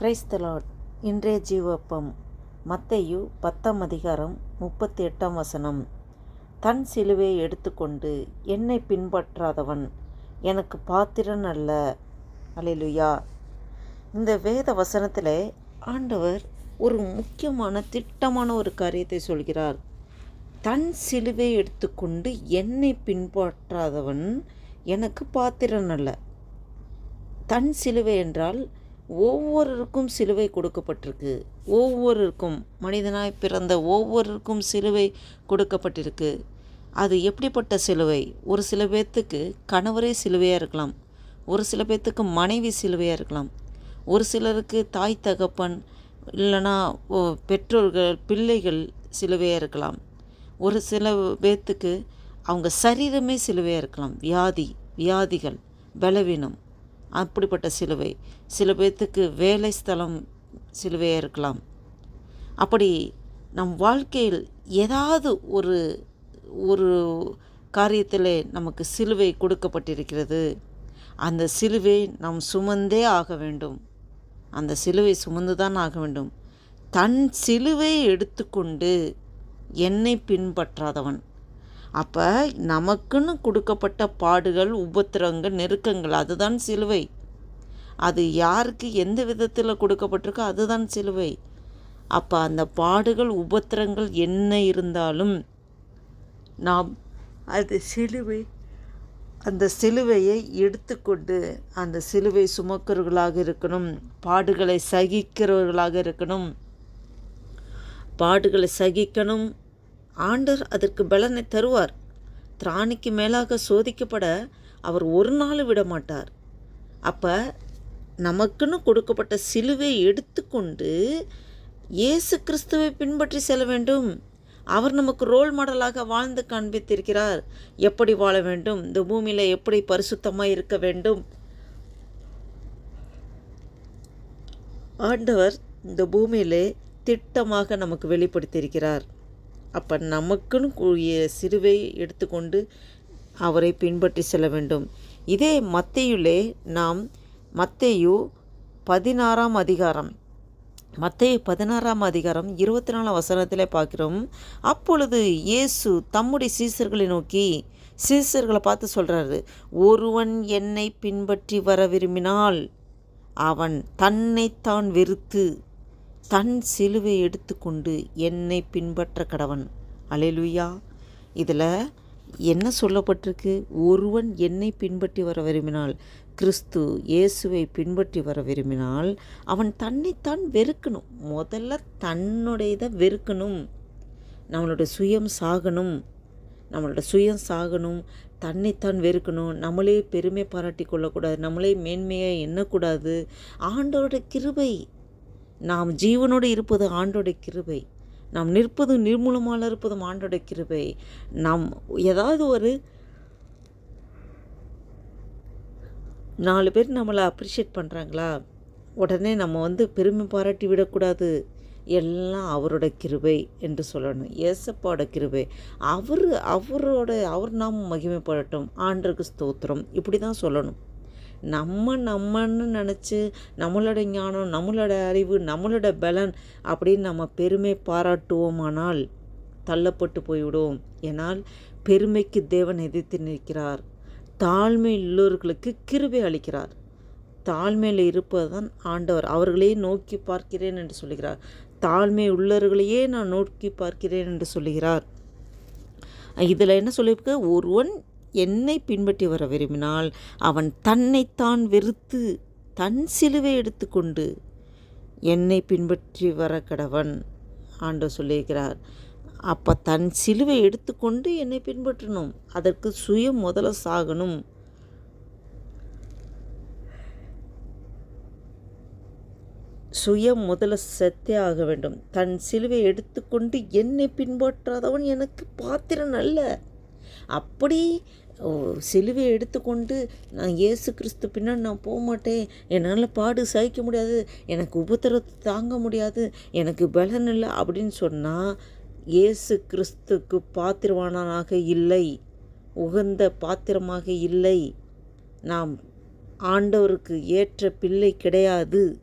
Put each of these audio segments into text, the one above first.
கிரைஸ்தலாட் இன்றைய ஜீவப்பம் மத்தையு பத்தாம் அதிகாரம் முப்பத்தி எட்டாம் வசனம். தன் சிலுவையை எடுத்துக்கொண்டு என்னை பின்பற்றாதவன் எனக்கு பாத்திரன் அல்ல. அலிலுயா இந்த வேத வசனத்தில் ஆண்டவர் ஒரு முக்கியமான திட்டமான ஒரு காரியத்தை சொல்கிறார். தன் சிலுவை எடுத்துக்கொண்டு என்னை பின்பற்றாதவன் எனக்கு பாத்திரன் அல்ல. தன் சிலுவை என்றால் ஒவ்வொருவருக்கும் சிலுவை கொடுக்கப்பட்டிருக்கு. ஒவ்வொருவருக்கும் மனிதனாய் பிறந்த ஒவ்வொருவருக்கும் சிலுவை கொடுக்கப்பட்டிருக்கு. அது எப்படிப்பட்ட சிலுவை? ஒரு சில பேர்த்துக்கு கணவரே சிலுவையாக இருக்கலாம். ஒரு சில பேர்த்துக்கு மனைவி சிலுவையாக இருக்கலாம். ஒரு சிலருக்கு தாய் தகப்பன் இல்லைன்னா ஓ, பெற்றோர்கள் பிள்ளைகள் சிலுவையாக இருக்கலாம். ஒரு சில பேர்த்துக்கு அவங்க சரீரமே சிலுவையாக இருக்கலாம். வியாதி வியாதிகள் பலவீனம். அப்படிப்பட்ட சிலுவை. சில பேர்த்துக்கு வேலை ஸ்தலம் சிலுவையாக இருக்கலாம். அப்படி நம் வாழ்க்கையில் ஏதாவது ஒரு ஒரு காரியத்தில் நமக்கு சிலுவை கொடுக்கப்பட்டிருக்கிறது. அந்த சிலுவை நாம் சுமந்தே ஆக வேண்டும். அந்த சிலுவை சுமந்து தான் ஆக வேண்டும். தன் சிலுவை எடுத்துக்கொண்டு என்னை பின்பற்றாதவன். அப்போ நமக்குன்னு கொடுக்கப்பட்ட பாடுகள் உபத்திரங்கள் நெருக்கங்கள் அதுதான் சிலுவை. அது யாருக்கு எந்த விதத்தில் கொடுக்கப்பட்டிருக்கோ அதுதான் சிலுவை. அப்போ அந்த பாடுகள் உபத்திரங்கள் என்ன இருந்தாலும் நாம் அது சிலுவை அந்த சிலுவையை எடுத்துக்கொண்டு அந்த சிலுவை சுமக்கிறவர்களாக இருக்கணும் பாடுகளை சகிக்கிறவர்களாக இருக்கணும். பாடுகளை சகிக்கணும் ஆண்டர் அதற்கு பலனை தருவார். திராணிக்கு மேலாக சோதிக்கப்பட அவர் ஒரு நாள் விட மாட்டார். அப்போ நமக்குன்னு கொடுக்கப்பட்ட சிலுவை எடுத்துக்கொண்டு இயேசு கிறிஸ்துவை பின்பற்றி செல்ல வேண்டும். அவர் நமக்கு ரோல் மாடலாக வாழ்ந்து காண்பித்திருக்கிறார். எப்படி வாழ வேண்டும்? இந்த பூமியில் எப்படி பரிசுத்தமாக இருக்க வேண்டும்? ஆண்டவர் இந்த பூமியிலே திட்டமாக நமக்கு வெளிப்படுத்தியிருக்கிறார். அப்போ நமக்குன்னு கூடிய சிறுவை எடுத்துக்கொண்டு அவரை பின்பற்றி செல்ல வேண்டும். இதே மத்தேயுலே நாம் மத்தையு பதினாறாம் அதிகாரம் மத்திய பதினாறாம் அதிகாரம் இருபத்தி நாலாம் வசனத்தில் பார்க்குறோம். அப்பொழுது இயேசு தம்முடைய சீசர்களை நோக்கி சீசர்களை பார்த்து சொல்கிறாரு ஒருவன் என்னை பின்பற்றி வர விரும்பினால் அவன் தன்னைத்தான் வெறுத்து தன் சிலுவை எடுத்துக்கொண்டு என்னை பின்பற்ற கடவன். அலையலுயா. இதில் என்ன சொல்லப்பட்டிருக்கு? ஒருவன் என்னை பின்பற்றி வர விரும்பினால் கிறிஸ்து இயேசுவை பின்பற்றி வர விரும்பினால் அவன் தன்னைத்தான் வெறுக்கணும். முதல்ல தன்னுடையதை வெறுக்கணும். நம்மளோட சுயம் சாகணும். நம்மளோட சுயம் சாகணும். தன்னைத்தான் வெறுக்கணும். நம்மளே பெருமை பாராட்டி கொள்ளக்கூடாது. நம்மளே மேன்மையாக எண்ணக்கூடாது. ஆண்டோட கிருபை நாம் ஜீவனோடு இருப்பது ஆண்டோடைய கிருபை. நாம் நிற்பதும் நிர்மூலமாக இருப்பதும் ஆண்டோடைய கிருபை. நாம் ஏதாவது ஒரு நாலு பேர் நம்மளை அப்ரிஷியேட் பண்ணுறாங்களா உடனே நம்ம வந்து பெருமை பாராட்டி விடக்கூடாது. எல்லாம் அவரோட கிருபை என்று சொல்லணும். ஏசப்பாவோட கிருபை. அவர் அவரோட அவர் நாம் மகிமைப்படட்டும். ஆண்டருக்கு ஸ்தோத்திரம். இப்படி தான் சொல்லணும். நம்ம நம்மன்னு நினச்சி நம்மளோட ஞானம் நம்மளோட அறிவு நம்மளோட பலன் அப்படின்னு நம்ம பெருமை பாராட்டுவோமானால் தள்ளப்பட்டு போய்விடுவோம் ஏனால் பெருமைக்கு தேவன் எதிர்த்து நிற்கிறார். தாழ்மை உள்ளவர்களுக்கு கிருபை அளிக்கிறார். தாழ்மையில் இருப்பது தான் ஆண்டவர். அவர்களே நோக்கி பார்க்கிறேன் என்று சொல்கிறார். தாழ்மை உள்ளவர்களையே நான் நோக்கி பார்க்கிறேன் என்று சொல்கிறார். இதில் என்ன சொல்லியிருக்கு? ஒருவன் என்னை பின்பற்றி வர விரும்பினால் அவன் தன்னைத்தான் வெறுத்து தன் சிலுவை எடுத்துக்கொண்டு என்னை பின்பற்றி வர கடவன் ஆண்டு சொல்லியிருக்கிறார் அப்போ தன் சிலுவை எடுத்துக்கொண்டு என்னை பின்பற்றணும். அதற்கு சுயம் முதல சாகணும். சுயம் முதல செத்தே ஆக வேண்டும். தன் சிலுவை எடுத்துக்கொண்டு என்னை பின்பற்றாதவன் எனக்கு பாத்திரன் அல்ல. அப்படி சிலுவையை எடுத்துக்கொண்டு நான் இயேசு கிறிஸ்து பின்னாடி நான் போக மாட்டேன் என்னால் பாடு சகிக்க முடியாது. எனக்கு உபத்திரத்தை தாங்க முடியாது. எனக்கு பலன் இல்லை அப்படின்னு சொன்னால் இயேசு கிறிஸ்துக்கு பாத்திரவானாக இல்லை. உகந்த பாத்திரமாக இல்லை. நாம் ஆண்டவருக்கு ஏற்ற பிள்ளை கிடையாது.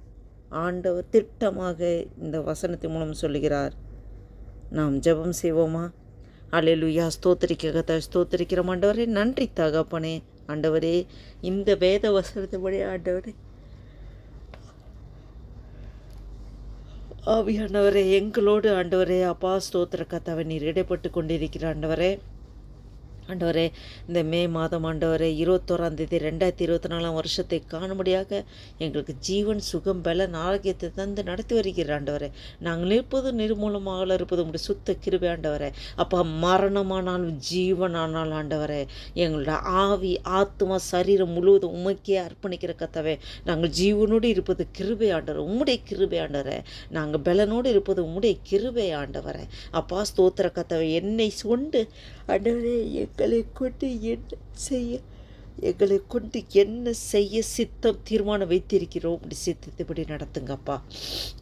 ஆண்டவர் திட்டமாக இந்த வசனத்தின் மூலம் சொல்லுகிறார். நாம் ஜெபம் செய்வோமா? அல்லேலூயா ஸ்தோத்திரிக்க கத்த ஸ்தோத்திரிக்கிற ஆண்டவரே நன்றி தகப்பனே. ஆண்டவரே இந்த வேத வசனத்தின்படி ஆண்டவரே. ஆவியானவரே எங்களோடு ஆண்டவரே அப்பா ஸ்தோத்திர கத்தாவை நீர் இடைப்பட்டு கொண்டிருக்கிற ஆண்டவரே. ஆண்டவரே இந்த மே மாதம் ஆண்டவரே இருபத்தோராம் தேதி ரெண்டாயிரத்தி இருபத்தி நாலாம் வருஷத்தை காணும்படியாக எங்களுக்கு ஜீவன் சுகம் பல ஆரோக்கியத்தை தந்து நடத்தி வருகிற ஆண்டவரே. நாங்கள் நிற்பது நிர்மூலமாக இருப்பது உங்களுடைய சுத்த கிருபை ஆண்டவரே. அப்போ மரணமானாலும் ஜீவன் ஆனால் ஆண்டவரே எங்களோட ஆவி ஆத்மா சரீரம் முழுவதும் உமக்கே அர்ப்பணிக்கிற கத்தவே நாங்கள் ஜீவனோடு இருப்பது கிருபை ஆண்டவர் உம்முடைய கிருபை ஆண்டவரே. நாங்கள் பலனோடு இருப்பது உம்முடைய கிருபை ஆண்டவரே. அப்பா ஸ்தோத்திர கத்தவை என்னை கொண்டு ஆண்டவரே எங்களை கொண்டு என்ன செய்ய எங்களை கொண்டு என்ன செய்ய சித்தம் தீர்மானம் வைத்திருக்கிறோம் அப்படி சித்தத்தைப்படி நடத்துங்கப்பா.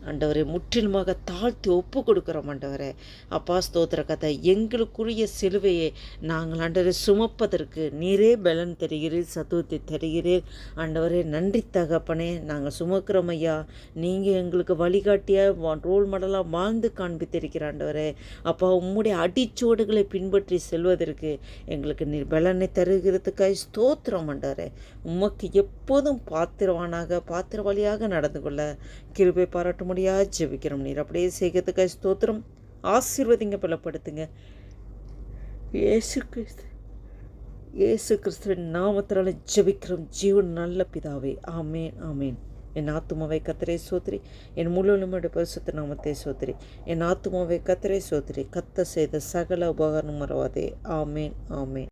ஆண்டவரை முற்றிலுமாக தாழ்த்தி ஒப்பு கொடுக்குறோம் ஆண்டவரை. அப்பா ஸ்தோத்திர கதை எங்களுக்குரிய சிலுவையை நாங்கள் ஆண்டவரை சுமப்பதற்கு நீரே பலன் தருகிறீர் சத்துவத்தை தருகிறீர். ஆண்டவரே நன்றி தகப்பனே நாங்கள் சுமக்கிறோம் ஐயா. நீங்கள் எங்களுக்கு வழிகாட்டியாக ரோல் மாடலாக வாழ்ந்து காண்பித்திருக்கிற ஆண்டவரே. அப்பா உம்முடைய அடிச்சோடுகளை பின்பற்றி செல்வதற்கு எங்களுக்கு நீர் பலனை தருகிறதுக்காய் ஸ்தோத் ஸ்தோத்திரம் பண்ணுறாரு உமக்கு எப்போதும் பாத்திரவானாக பாத்திரவாளியாக நடந்து கொள்ள கிருபை பாராட்ட முடியாது ஜெபிக்கிறோம். நீர் அப்படியே செய்கிறதுக்காக ஸ்தோத்திரம். ஆசீர்வதிங்க பலப்படுத்துங்க. இயேசு கிறிஸ்து இயேசு கிறிஸ்துவின் நாமத்தினால ஜெபிக்கிறோம். ஜீவன் நல்ல பிதாவே. ஆமேன் ஆமேன். என் ஆத்துமாவை கத்திரை சோத்ரி. என் முழுவதும் பரிசுத்த நாமத்தை சோத்ரி. என் ஆத்துமாவை கத்திரை சோத்ரி. கத்த செய்த சகல உபகரணம் மறவாதே. ஆமேன் ஆமேன்.